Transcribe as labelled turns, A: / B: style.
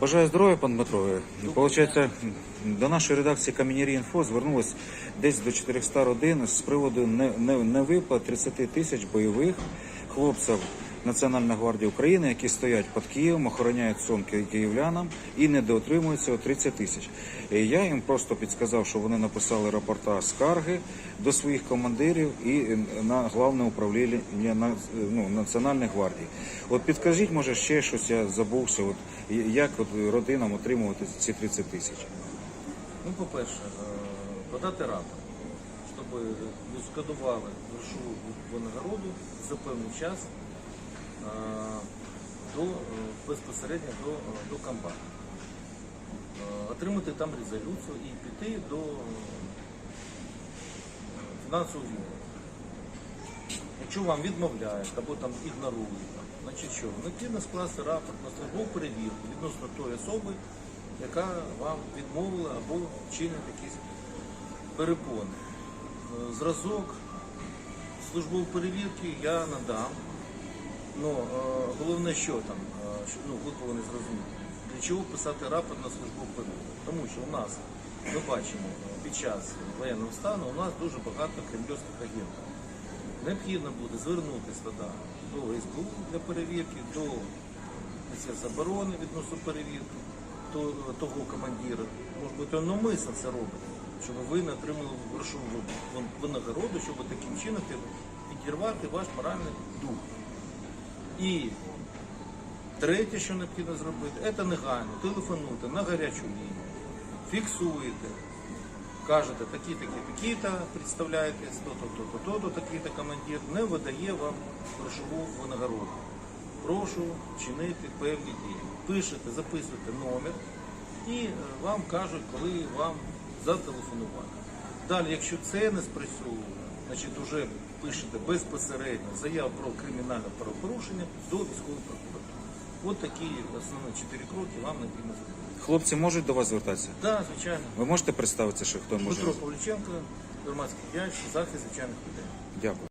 A: Бажаю здоров'я, пан Дмитро. Получається, до нашої редакції Камінярі Інфо звернулось десь до 400 родин з приводу не- не- невиплат 30 тисяч бойових хлопців Національної гвардії України, які стоять під Києвом, охороняють сон ки- київлянам і недоотримують цього 30 тисяч. Я їм просто підсказав, що вони написали рапорта скарги до своїх командирів і на головне управління на- ну, Національної гвардії. От підкажіть, може, ще щось я забувся. От як от родинам отримувати ці 30 тисяч?
B: Ну, по-перше, е, подати рапорт, щоб відшкодували грошову винагороду за певний час е, до, е, безпосередньо до, е, до комбата. Е, Отримати там резолюцію і піти до е, фінансового відділу. Якщо вам відмовляють або там ігнорують, значить що? Необхідно скласти рапорт на службову перевірку відносно тої особи, яка вам відмовила або вчинить якісь перепони. Е, Зразок службової перевірки я надам. Ну, е, головне, що там, е, ну, ви повинні зрозуміти, для чого писати рапорт на службову перевірку. Тому що у нас, ми бачимо, під час воєнного стану у нас дуже багато кремлівських агентів. Необхідно буде звернутися тоді до СБУ для перевірки, до Міністерства оборони відносно перевірки, то, того командира. Може бути, він навмисно це робить, щоб ви не отримали грошову винагороду, щоб таким чином підірвати ваш моральний дух. І третє, що необхідно зробити, це негайно телефонуйте на гарячу лінію, фіксуєте, кажете, такі, такі, такі-то, представляєте, то-то, то-то, то-то, такий-то командир, не видає вам грошову винагороду. Прошу чинити певні дії. Пишете, записуєте номер і е, вам кажуть, коли вам зателефонувати. Далі, якщо це не спрацьовує, значить вже пишете безпосередньо заяву про кримінальне правопорушення до військової прокуратури. От такі основні чотири кроки вам необхідно зробити.
A: Хлопці можуть до вас звертатися?
B: Так, звичайно.
A: Ви можете представитися, що хто може?
B: Петро Павліченко, громадський діяч, захист звичайних людей.
A: Дякую.